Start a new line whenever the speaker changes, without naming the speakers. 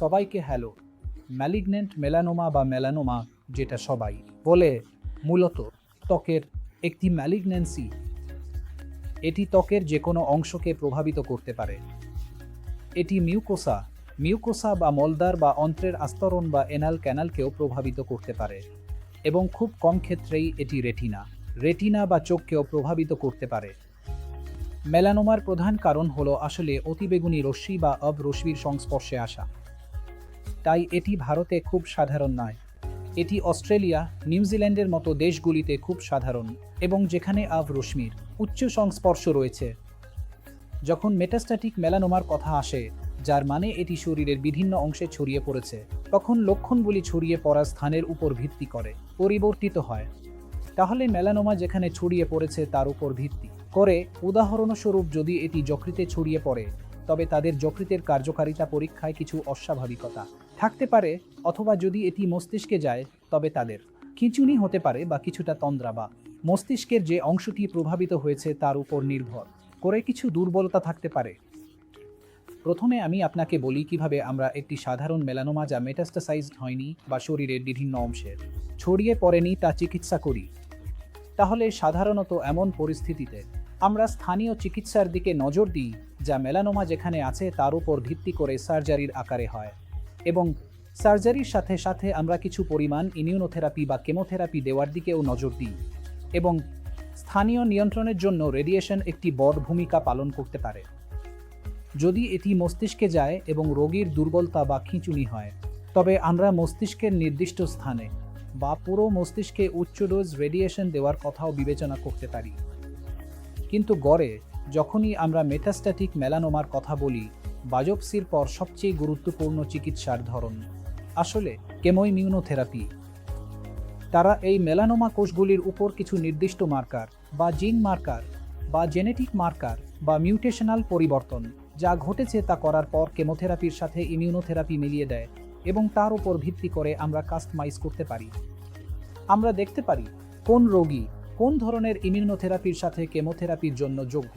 সবাইকে hello. Malignant melanoma বা melanoma, যেটা সবাই বলে, মূলত ত্বকের একটি ম্যালিগন্যান্সি এটি ত্বকের যে কোনো অংশকে প্রভাবিত করতে পারে। এটি মিউকোসা মিউকোসা বা মলদার বা অন্ত্রের আস্তরণ বা এনাল ক্যানালকেও প্রভাবিত করতে পারে, এবং খুব কম ক্ষেত্রেই এটি রেটিনা রেটিনা বা চোখকেও প্রভাবিত করতে পারে। মেলানোমার প্রধান কারণ হলো আসলে অতিবেগুনি রশ্মি বা অব রশ্মির সংস্পর্শে আসা। তাই এটি ভারতে খুব সাধারণ নয়। এটি অস্ট্রেলিয়া নিউজিল্যান্ডের মতো দেশগুলিতে খুব সাধারণ এবং যেখানে আভ রশ্মির উচ্চ সংস্পর্শ রয়েছে। যখন মেটাস্ট্যাটিক মেলানোমার কথা আসে, যার মানে এটি শরীরের বিভিন্ন অংশে ছড়িয়ে পড়েছে, তখন লক্ষণগুলি ছড়িয়ে পড়া স্থানের উপর ভিত্তি করে, পরিবর্তিত হয়। তাহলে মেলানোমা যেখানে ছড়িয়ে পড়েছে তার উপর ভিত্তি করে, উদাহরণস্বরূপ যদি এটি যকৃতে ছড়িয়ে পড়ে তবে তাদের যকৃতের কার্যকারিতা পরীক্ষায় কিছু অস্বাভাবিকতা। থাকতে পারে, অথবা যদি এটি মস্তিষ্কে যায়, তবে তাদের। খিঁচুনি হতে পারে বা কিছুটা তন্দ্রা বা মস্তিষ্কের যে অংশটি প্রভাবিত হয়েছে তার উপর নির্ভর করে কিছু দুর্বলতা থাকতে পারে। প্রথমে আমি আপনাকে বলি কীভাবে আমরা একটি সাধারণ মেলানোমা যা মেটাস্টাসাইজড হয়নি বা শরীরের বিভিন্ন অংশের ছড়িয়ে পড়েনি তা চিকিৎসা করি। তাহলে সাধারণত এমন পরিস্থিতিতে আমরা স্থানীয় চিকিৎসার দিকে নজর দিই যা মেলানোমা যেখানে আছে তার উপর ভিত্তি করে সার্জারির আকারে হয়। এবং সার্জারির সাথে সাথে আমরা কিছু পরিমাণ ইমিউনোথেরাপি বা কেমোথেরাপি দেওয়ার দিকেও নজর দিই এবং স্থানীয় নিয়ন্ত্রণের জন্য রেডিয়েশন একটি বড় ভূমিকা পালন করতে পারে। যদি এটি মস্তিষ্কে যায় এবং রোগীর দুর্বলতা বা খিঁচুনি হয়, তবে আমরা মস্তিষ্কের নির্দিষ্ট স্থানে বা পুরো মস্তিষ্কে উচ্চ ডোজ রেডিয়েশন দেওয়ার কথাও বিবেচনা করতে পারি। কিন্তু গড়ে যখনই আমরা মেটাস্ট্যাটিক মেলানোমার কথা বলি বায়োপসির পর সবচেয়ে গুরুত্বপূর্ণ চিকিৎসার ধরন। আসলে কেমোইমিউনোথেরাপি তারা এই মেলানোমা কোষগুলির উপর কিছু নির্দিষ্ট মার্কার বা জিন মার্কার বা জেনেটিক মার্কার বা মিউটেশনাল পরিবর্তন, যা ঘটেছে তা করার পর কেমোথেরাপির সাথে ইমিউনোথেরাপি মিলিয়ে দেয় এবং তার উপর ভিত্তি করে আমরা কাস্টমাইজ করতে পারি। আমরা দেখতে পারি কোন রোগী কোন ধরনের ইমিউনোথেরাপির সাথে কেমোথেরাপির জন্য যোগ্য?